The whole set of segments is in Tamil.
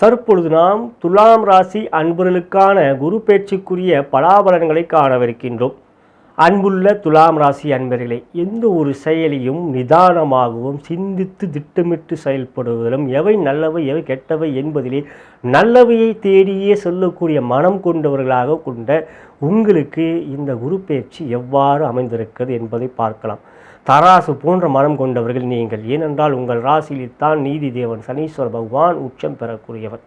தற்பொழுது நாம் துலாம் ராசி அன்பர்களுக்கான குரு பேச்சுக்குரிய பலாபலன்களை காணவிருக்கின்றோம். அன்புள்ள துலாம் ராசி அன்பர்களே எந்த ஒரு செயலையும் நிதானமாகவும் சிந்தித்து திட்டமிட்டு செயல்படுவதிலும் எவை நல்லவை எவை கெட்டவை என்பதிலே நல்லவையை தேடியே சொல்லக்கூடிய மனம் கொண்டவர்களாக கொண்ட உங்களுக்கு இந்த குரு பேச்சு எவ்வாறு அமைந்திருக்கிறது என்பதை பார்க்கலாம். தராசு போன்ற மனம் கொண்டவர்கள் நீங்கள். ஏனென்றால் உங்கள் ராசியில்தான் நீதி தேவன் சனீஸ்வர பகவான் உச்சம் பெறக்கூடியவர்.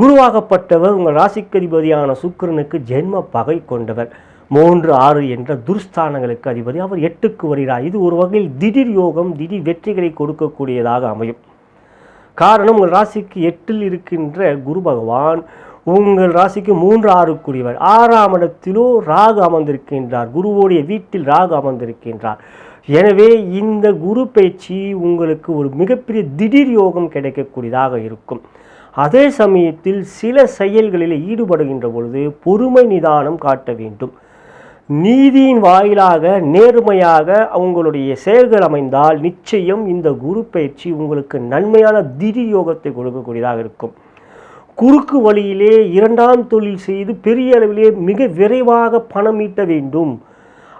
குருவாகப்பட்டவர் உங்கள் ராசிக்கதிபதியான சுக்கிரனுக்கு ஜென்ம பகை கொண்டவர். மூன்று ஆறு என்ற துர்ஸ்தானங்களுக்கு அதிபதி. அவர் எட்டுக்கு வருகிறார். இது ஒரு வகையில் திடீர் யோகம் திடீர் வெற்றிகளை கொடுக்கக்கூடியதாக அமையும். காரணம் உங்கள் ராசிக்கு எட்டில் இருக்கின்ற குரு பகவான் உங்கள் ராசிக்கு மூன்று ஆறுக்குரியவர். ஆறாம் இடத்திலோ ராகு அமர்ந்திருக்கின்றார். குருவோடைய வீட்டில் ராகு அமர்ந்திருக்கின்றார். எனவே இந்த குரு பயிற்சி உங்களுக்கு ஒரு மிகப்பெரிய திடீர் யோகம் கிடைக்கக்கூடியதாக இருக்கும். அதே சமயத்தில் சில செயல்களில் ஈடுபடுகின்ற பொழுது பொறுமை நிதானம் காட்ட வேண்டும். நீதியின் வாயிலாக நேர்மையாக அவங்களுடைய செயல்கள் அமைந்தால் நிச்சயம் இந்த குரு பயிற்சி உங்களுக்கு நன்மையான திடீர் யோகத்தை கொடுக்கக்கூடியதாக இருக்கும். குறுக்கு வழியிலே இரண்டாம் தொழில் செய்து பெரிய அளவிலே மிக விரைவாக பணம் ஈட்ட வேண்டும்.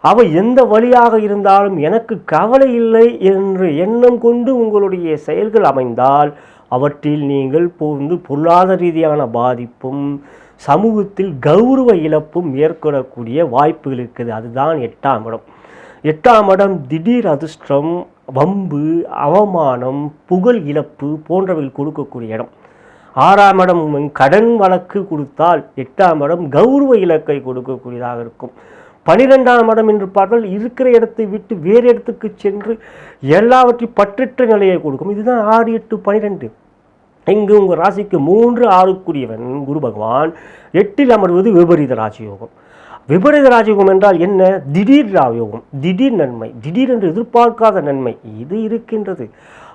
அவை எந்த வழியாக இருந்தாலும் எனக்கு கவலை இல்லை என்று எண்ணம் கொண்டு உங்களுடைய செயல்கள் அமைந்தால் அவற்றில் நீங்கள் போந்து பொருளாதார ரீதியான பாதிப்பும் சமூகத்தில் கௌரவ இழப்பும் ஏற்படக்கூடிய வாய்ப்புகள் இருக்குது. அதுதான் எட்டாம் இடம். எட்டாம் இடம் திடீர் அதிர்ஷ்டம் வம்பு அவமானம் புகழ் இழப்பு போன்றவைகள் கொடுக்கக்கூடிய இடம். ஆறாம் இடம் கடன் வழக்கு கொடுத்தால் எட்டாம் இடம் கௌரவ இலக்கை கொடுக்கக்கூடியதாக இருக்கும். பனிரெண்டாம் இடம் என்று பார்த்தால் இருக்கிற இடத்தை விட்டு வேறு இடத்துக்கு சென்று எல்லாவற்றையும் பற்றற்ற நிலையை கொடுக்கும். இதுதான் ஆறு எட்டு பனிரெண்டு. இங்கு உங்கள் ராசிக்கு மூன்று ஆறுக்குரியவன் குரு பகவான். எட்டில் அமர்வது விபரீத ராஜயோகம். விபரீத ராஜயோகம் என்றால் என்ன? திடீர் ராஜயோகம். திடீர் நன்மை. திடீர் என்று எதிர்பார்க்காத நன்மை. இது இருக்கின்றது.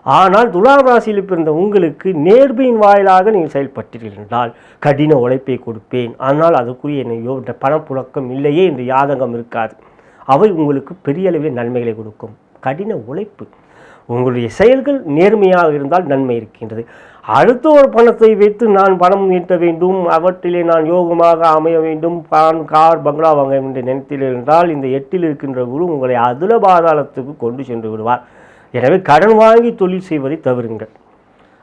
ஆனால் துலாம் ராசியில் பிறந்த உங்களுக்கு நேர்மையின் வாயிலாக நீங்கள் செயல்பட்டீர்கள் என்றால் கடின உழைப்பை கொடுப்பேன். ஆனால் அதுக்குரிய என்னையோ இந்த பணப்புழக்கம் இல்லையே என்று யாதகம் இருக்காது. அவை உங்களுக்கு பெரிய அளவில் நன்மைகளை கொடுக்கும். கடின உழைப்பு. உங்களுடைய செயல்கள் நேர்மையாக இருந்தால் நன்மை இருக்கின்றது. அடுத்த ஒரு பணத்தை வைத்து நான் பணம் ஈட்ட வேண்டும். அவற்றிலே நான் யோகமாக அமைய வேண்டும். பான் கார் பங்களா வாங்க வேண்டும் என்று நினைத்தீர்கள் என்றால் இந்த எட்டில் இருக்கின்ற குரு உங்களை அதுல பாதாளத்துக்கு கொண்டு சென்று விடுவார். எனவே கடன் வாங்கி தொழில் செய்வதை தவிருங்கள்.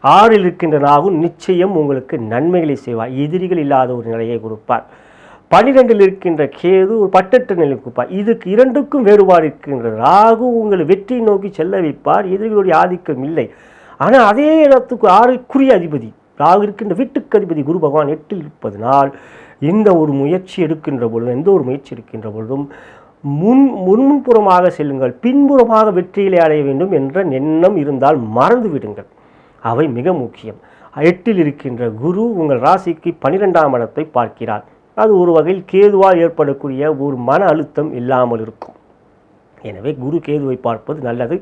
ஆறில் இருக்கின்ற ராகு நிச்சயம் உங்களுக்கு நன்மைகளை செய்வார். எதிரிகள் இல்லாத ஒரு நிலையை கொடுப்பார். பன்னிரெண்டில் இருக்கின்ற கேது ஒரு பட்டற்ற நிலை கொடுப்பார். இதுக்கு இரண்டுக்கும் வேறுபாடு இருக்கின்ற ராகு உங்களை வெற்றியை நோக்கி செல்ல வைப்பார். எதிரிகளுடைய ஆதிக்கம் இல்லை. ஆனால் அதே இடத்துக்கு ஆறுக்குரிய அதிபதி ராகு இருக்கின்ற வீட்டுக்கு அதிபதி குரு பகவான் எட்டில் இருப்பதனால் இந்த ஒரு முயற்சி எடுக்கின்ற பொழுதும் எந்த ஒரு முயற்சி எடுக்கின்ற பொழுதும் முன் முன்புறமாக செல்லுங்கள். பின்புறமாக வெற்றிகளை அடைய வேண்டும் என்ற எண்ணம் இருந்தால் மறந்து விடுங்கள். அவை மிக முக்கியம். எட்டில் இருக்கின்ற குரு உங்கள் ராசிக்கு பனிரெண்டாம் இடத்தை பார்க்கிறார். அது ஒரு வகையில் கேதுவால் ஏற்படக்கூடிய ஒரு மன அழுத்தம் இல்லாமல் இருக்கும். எனவே குரு கேதுவை பார்ப்பது நல்லது.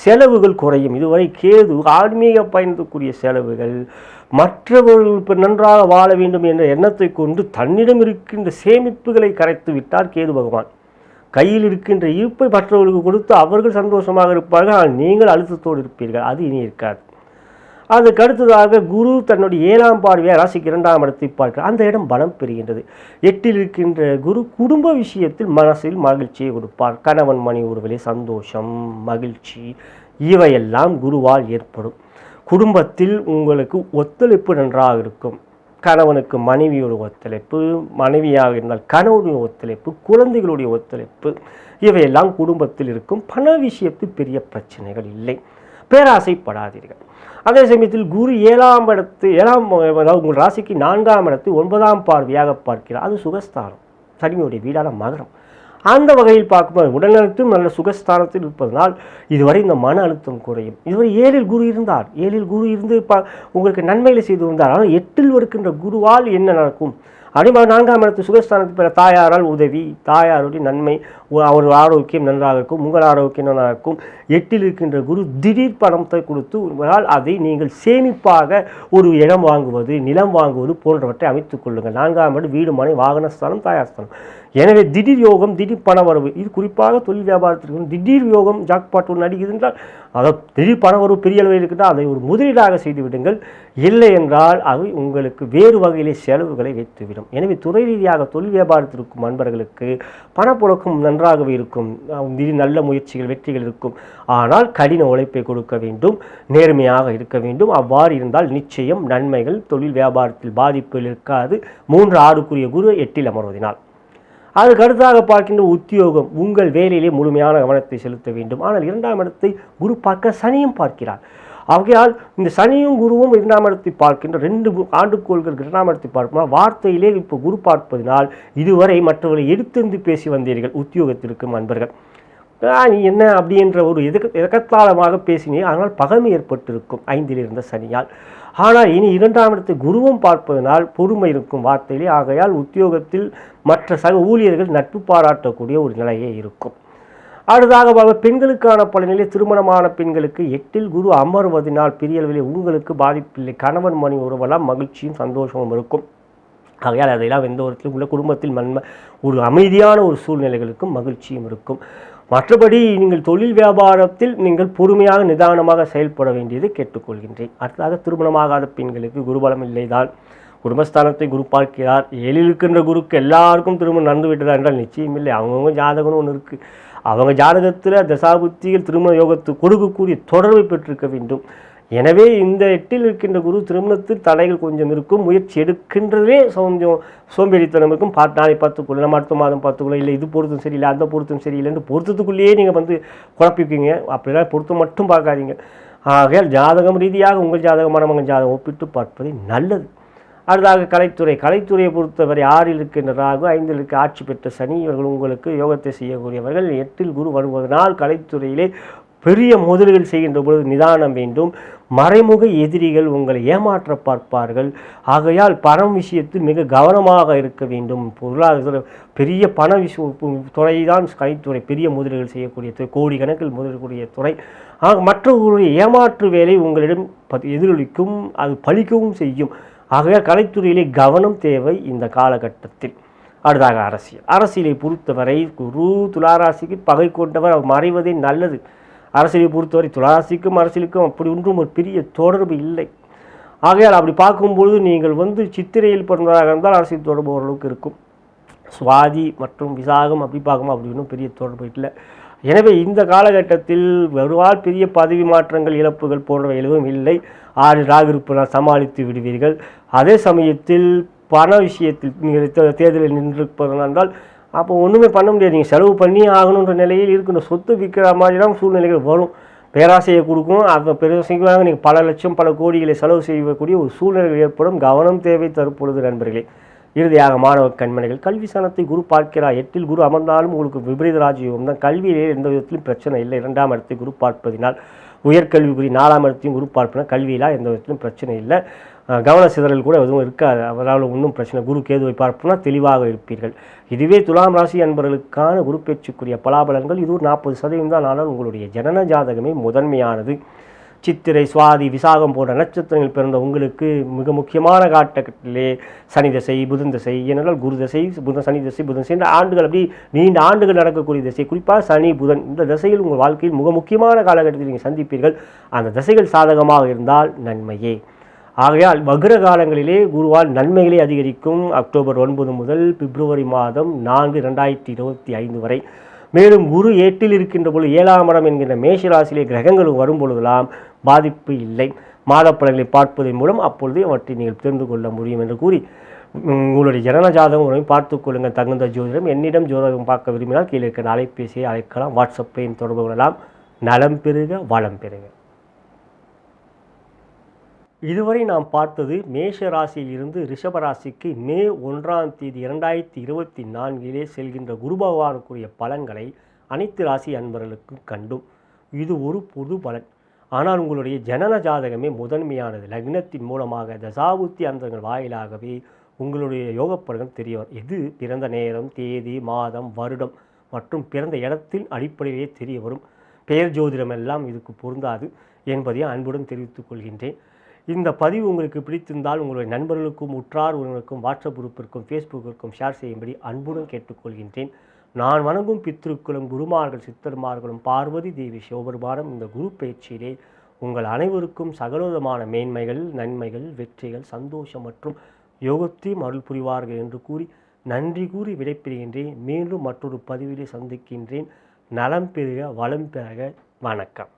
செலவுகள் குறையும். இதுவரை கேது ஆன்மீக பயணத்துக்குரிய செலவுகள் மற்றவர்கள் இப்போ நன்றாக வாழ வேண்டும் என்ற எண்ணத்தை கொண்டு தன்னிடம் இருக்கின்ற சேமிப்புகளை கரைத்து விட்டார் கேது பகவான். கையில் இருக்கின்ற இருப்பை மற்றவர்களுக்கு கொடுத்து அவர்கள் சந்தோஷமாக இருப்பார்கள். ஆனால் நீங்கள் அழுத்தத்தோடு இருப்பீர்கள். அது இனி இருக்காது. அதுக்கு அடுத்ததாக குரு தன்னுடைய ஏழாம் பார்வையாக ராசிக்கு இரண்டாம் இடத்தை பார்க்கிறார். அந்த இடம் பலம் பெறுகின்றது. எட்டில் இருக்கின்ற குரு குடும்ப விஷயத்தில் மனசில் மகிழ்ச்சியை கொடுப்பார். கணவன் மணி உறவிலே சந்தோஷம் மகிழ்ச்சி இவையெல்லாம் குருவால் ஏற்படும். குடும்பத்தில் உங்களுக்கு ஒத்துழைப்பு நன்றாக இருக்கும். கணவனுக்கு மனைவியோட ஒத்துழைப்பு மனைவியாக இருந்தால் கணவனுடைய ஒத்துழைப்பு குழந்தைகளுடைய ஒத்துழைப்பு இவையெல்லாம் குடும்பத்தில் இருக்கும் பண விஷயத்தில் பெரிய பிரச்சனைகள் இல்லை. பேராசைப்படாதீர்கள். அதே சமயத்தில் குரு ஏழாம் இடத்து ஏழாம் அதாவது உங்கள் ராசிக்கு நான்காம் இடத்து ஒன்பதாம் பார்வையாக பார்க்கிறார். அது சுகஸ்தானம். சனியுடைய வீடான மகரம். அந்த வகையில் பார்க்கும்போது உடல்நலத்தும் நல்ல சுகஸ்தானத்தில் இருப்பதனால் இதுவரை இந்த மன அழுத்தம் குறையும். இதுவரை ஏழில் குரு இருந்தார். ஏழில் குரு இருந்து ப உங்களுக்கு நன்மைகளை செய்து வந்தார். ஆனால் எட்டில் வருகின்ற குருவால் என்ன நடக்கும்? அதே மாதிரி நான்காம் இடத்து சுகஸ்தானத்தில் பிற தாயாரால் உதவி தாயாருடைய நன்மை அவர் ஆரோக்கியம் நன்றாக இருக்கும் உங்கள் ஆரோக்கியம் நன்றாக இருக்கும். எட்டில் இருக்கின்ற குரு திடீர் பணத்தை கொடுத்து உங்களால் அதை நீங்கள் சேமிப்பாக ஒரு இடம் வாங்குவது நிலம் வாங்குவது போன்றவற்றை அமைத்துக் கொள்ளுங்கள். நான்காம் ஆண்டு வீடு மனை வாகனஸ்தானம் தாயாஸ்தானம் எனவே திடீர் யோகம் திடீர் பண வரவு இது குறிப்பாக தொழில் வியாபாரத்திற்கு திடீர் யோகம் ஜாக்பாட் ஒன்று அடிக்குது என்றால் அதை திடீர் பண வரவு பெரிய அளவில் இருக்கின்றால் அதை ஒரு முதலீடாக செய்து விடுங்கள். இல்லை என்றால் அவை உங்களுக்கு வேறு வகையிலே செலவுகளை வைத்துவிடும். எனவே துறை ரீதியாக தொழில் வியாபாரத்தில் இருக்கும் நண்பர்களுக்கு பணப்புழக்கம் நன்றாகவே இருக்கும். நல்ல முயற்சிகள் வெற்றிகள் இருக்கும். ஆனால் கடின உழைப்பை கொடுக்க வேண்டும் நேர்மையாக இருக்க வேண்டும். அவ்வாறு இருந்தால் நிச்சயம் நன்மைகள் தொழில் வியாபாரத்தில் பாதிப்புகள் இருக்காது. மூன்று ஆறுக்குரிய குரு எட்டில் அமர்வதினால் அதுக்கு அடுத்தாக பார்க்கின்ற உத்தியோகம் உங்கள் வேலையிலே முழுமையான கவனத்தை செலுத்த வேண்டும். ஆனால் இரண்டாம் இடத்தை குரு பார்க்க சனியும் பார்க்கிறார். ஆகையால் இந்த சனியும் குருவும் இரண்டாம் இடத்தை பார்க்கின்ற ரெண்டு ஆண்டுகோள்கள் இரண்டாம் இடத்தை பார்க்கும்போது வார்த்தையிலே இப்போ குரு பார்ப்பதினால் இதுவரை மற்றவர்களை எடுத்திருந்து பேசி வந்தீர்கள் உத்தியோகத்திற்கு நண்பர்கள் நீ என்ன அப்படின்ற ஒரு எதுக்கு எதக்கத்தாளமாக பேசினீர் ஆனால் பகைமை ஏற்பட்டிருக்கும் ஐந்தில் இருந்த சனியால். ஆனால் இனி இரண்டாம் இடத்தை குருவும் பார்ப்பதனால் பொறுமை இருக்கும் வார்த்தையிலே ஆகையால் உத்தியோகத்தில் மற்ற சக ஊழியர்கள் நட்பு பாராட்டக்கூடிய ஒரு நிலையே இருக்கும். அடுத்ததாக பார்க்க பெண்களுக்கான பலனிலே திருமணமான பெண்களுக்கு எட்டில் குரு அமர்வதனால் பெரிய உங்களுக்கு பாதிப்பில்லை. கணவன் மணி உறவெல்லாம் மகிழ்ச்சியும் சந்தோஷமும் இருக்கும். ஆகையால் அதையெல்லாம் எந்த ஒரு உள்ள குடும்பத்தில் மன்ம ஒரு அமைதியான ஒரு சூழ்நிலைகளுக்கும் மகிழ்ச்சியும் இருக்கும். மற்றபடி நீங்கள் தொழில் வியாபாரத்தில் நீங்கள் பொறுமையாக நிதானமாக செயல்பட வேண்டியது கேட்டுக்கொள்கின்றேன். அடுத்ததாக திருமணமாகாத பெண்களுக்கு குருபலம் இல்லைதான் குடும்பஸ்தானத்தை குரு பார்க்கிறார். ஏழில் இருக்கின்ற குருக்கு எல்லாருக்கும் திருமணம் நடந்து விட்டதா என்றால் நிச்சயம் இல்லை அவங்கவுங்க ஜாதகம்னு ஒன்று இருக்குது அவங்க ஜாதகத்தில் தசாபுத்தியில் திருமண யோகத்து கொடுக்கக்கூடிய தொடர்பை பெற்றிருக்க வேண்டும். எனவே இந்த எட்டில் இருக்கின்ற குரு திருமணத்தில் தடைகள் கொஞ்சம் இருக்கும் முயற்சி எடுக்கின்றதே கொஞ்சம் சோம்பேறித்தனம் இருக்கும் பார்த்து நாளை பார்த்துக்கொள்ள நம்ம அடுத்த மாதம் பார்த்துக்கொள்ள இல்லை இது பொருத்தம் சரியில்லை அந்த பொருத்தம் சரியில்லைன்னு பொருத்தத்துக்குள்ளேயே நீங்கள் வந்து குழப்பிக்குவீங்க அப்படிலாம் பொருத்தம் மட்டும் பார்க்காதீங்க. ஆகையால் ஜாதகம் ரீதியாக உங்கள் ஜாதகம் மணமகன் ஜாதகம் ஒப்பிட்டு பார்ப்பது நல்லது. அடுத்ததாக கலைத்துறை. கலைத்துறையை பொறுத்தவரை ஆறில் இருக்கின்ற ராகு ஐந்தில் இருக்க ஆட்சி பெற்ற சனி இவர்கள் உங்களுக்கு யோகத்தை செய்யக்கூடியவர்கள். எட்டில் குரு வருவதனால் கலைத்துறையிலே பெரிய முதலீடுகள் செய்கின்ற பொழுது நிதானம் வேண்டும். மறைமுக எதிரிகள் உங்களை ஏமாற்ற பார்ப்பார்கள். ஆகையால் பணம் விஷயத்தில் மிக கவனமாக இருக்க வேண்டும். பொருளாதார பெரிய பண விஷ துறை தான் கலைத்துறை. பெரிய முதலீடுகள் செய்யக்கூடிய துறை. கோடிக்கணக்கில் முதலீடுக்கூடிய துறை. ஆக மற்றவர்களுடைய ஏமாற்று வேலை உங்களிடம் எதிரொலிக்கும் அது பழிக்கவும் செய்யும். ஆகவே கலைத்துறையிலே கவனம் தேவை இந்த காலகட்டத்தில். அடுத்தாக அரசியல். அரசியலை பொறுத்தவரை குரு துளாராசிக்கு பகை கொண்டவர் அவர் மறைவதே நல்லது. அரசியலை பொறுத்தவரை துளாராசிக்கும் அரசியலுக்கும் அப்படி ஒன்றும் ஒரு பெரிய தொடர்பு இல்லை. ஆகையால் அப்படி பார்க்கும்பொழுது நீங்கள் வந்து சித்திரையில் பிறந்ததாக இருந்தால் அரசியல் தொடர்பு ஓரளவுக்கு இருக்கும். சுவாதி மற்றும் விசாகம் அப்படி பார்க்கும்போது அப்படி ஒன்றும் பெரிய தொடர்பு இல்லை. எனவே இந்த காலகட்டத்தில் வருவால் பெரிய பதவி மாற்றங்கள் இழப்புகள் போன்றவை எதுவும் இல்லை. ஆறு ராகு இருப்பதால் சமாளித்து விடுவீர்கள். அதே சமயத்தில் பண விஷயத்தில் நீங்கள் தே- தேர்தலில் நின்றிருப்பதனால் என்றால் அப்போ ஒன்றுமே பண்ண முடியாது. நீங்கள் செலவு பண்ணி ஆகணுன்ற நிலையில் இருக்கின்ற சொத்து விற்கிற மாதிரிலாம் சூழ்நிலைகள் வரும். பேராசையை கொடுக்கும். அதை பெருசாக நீங்கள் பல லட்சம் பல கோடிகளை செலவு செய்யக்கூடிய ஒரு சூழ்நிலைகள் ஏற்படும். கவனம் தேவை தற்பொழுது நண்பர்களே. இறுதியாக மாணவ கண்மணிகள் கல்வி சனத்தை குரு பார்க்கிறார். எட்டில் குரு அமர்ந்தாலும் உங்களுக்கு விபரீத ராஜயோகம் தான். கல்வியிலே எந்த விதத்திலும் பிரச்சனை இல்லை. இரண்டாம் இடத்தை குரு பார்ப்பதினால் உயர்கல்விக்குரிய நாலாம் இடத்தையும் குரு பார்ப்பினால் கல்வியிலாம் எந்த விதத்திலும் பிரச்சனை இல்லை. கவன சிதறல் கூட எதுவும் இருக்காது. அவரால் ஒன்றும் பிரச்சனை குரு கேதுவை பார்ப்போம்னா தெளிவாக இருப்பீர்கள். இதுவே துலாம் ராசி அன்பர்களுக்கான குரு பேச்சுக்குரிய பலாபலன்கள். இது ஒரு நாற்பது சதவீதம் தான். ஆனால் உங்களுடைய ஜனன ஜாதகமே முதன்மையானது. சித்திரை சுவாதி விசாகம் போன்ற நட்சத்திரங்கள் பிறந்த உங்களுக்கு மிக முக்கியமான காலகட்டத்திலே சனி தசை புதன் தசை ஏனென்றால் குரு தசை புதன் சனி தசை புதன் தசை இந்த ஆண்டுகள் அப்படி நீண்ட ஆண்டுகள் நடக்கக்கூடிய தசை குறிப்பாக சனி புதன் இந்த தசையில் உங்கள் வாழ்க்கையில் மிக முக்கியமான காலகட்டத்தில் நீங்கள் சந்திப்பீர்கள். அந்த தசைகள் சாதகமாக இருந்தால் நன்மையே. ஆகையால் வக்ர காலங்களிலே குருவால் நன்மைகளை அதிகரிக்கும். அக்டோபர் ஒன்பது முதல் பிப்ரவரி மாதம் நான்கு ரெண்டாயிரத்தி இருபத்தி ஐந்து வரை. மேலும் குரு ஏட்டில் இருக்கின்ற பொழுது ஏழாம் இடம் என்கின்ற மேஷராசியிலே கிரகங்களும் வரும் பொழுதெல்லாம் பாதிப்பு இல்லை. மாதப்பலன்களை பார்ப்பதன் மூலம் அப்பொழுது அவற்றை நீங்கள் தெரிந்து கொள்ள முடியும் என்று கூறி உங்களுடைய ஜனன ஜாதகம் உடனே பார்த்துக் கொள்ளுங்கள். தகுந்த ஜோதிடம் என்னிடம் ஜோதிடம் பார்க்க விரும்பினால் கீழே இருக்கிற அலைபேசியை அழைக்கலாம். வாட்ஸ்அப்பையும் தொடர்பு கொள்ளலாம். நலம் பெறுக வளம் பெறுக. இதுவரை நாம் பார்த்தது மேஷ ராசியிலிருந்து ரிஷப ராசிக்கு மே ஒன்றாம் தேதி இரண்டாயிரத்தி இருபத்தி நான்கிலே செல்கின்ற குரு பகவானுக்குரிய பலன்களை அனைத்து ராசி அன்பர்களுக்கும் கண்டும். இது ஒரு பொது பலன். ஆனால் உங்களுடைய ஜனன ஜாதகமே முதன்மையானது. லக்னத்தின் மூலமாக தசாபுத்தி அந்தங்கள் வாயிலாகவே உங்களுடைய யோக தெரிய வரும் எது? பிறந்த நேரம் தேதி மாதம் வருடம் மற்றும் பிறந்த இடத்தின் அடிப்படையிலேயே தெரிய வரும் பெயர் ஜோதிடம் எல்லாம் இதுக்கு பொருந்தாது என்பதை அன்புடன் தெரிவித்துக் கொள்கின்றேன். இந்த பதிவு உங்களுக்கு பிடித்திருந்தால் உங்களுடைய நண்பர்களுக்கும் உற்றார் உறவினருக்கும் வாட்ஸ்அப் குரூப்பிற்கும் ஃபேஸ்புக்கிற்கும் ஷேர் செய்யும்படி அன்புடன் கேட்டுக்கொள்கின்றேன். நான் வணங்கும் பித்ருக்களும் குருமார்கள் சித்தர்மார்களும் பார்வதி தேவி சிவபெருமானும் இந்த குரு பயிற்சியிலே உங்கள் அனைவருக்கும் சகலவிதமான மேன்மைகள் நன்மைகள் வெற்றிகள் சந்தோஷம் மற்றும் யோகத்தையும் அருள் புரிவார்கள் என்று கூறி நன்றி கூறி விடைபெறுகின்றேன். மீண்டும் மற்றொரு பதிவிலே சந்திக்கின்றேன். நலம் பெருக வளம் பெருக வணக்கம்.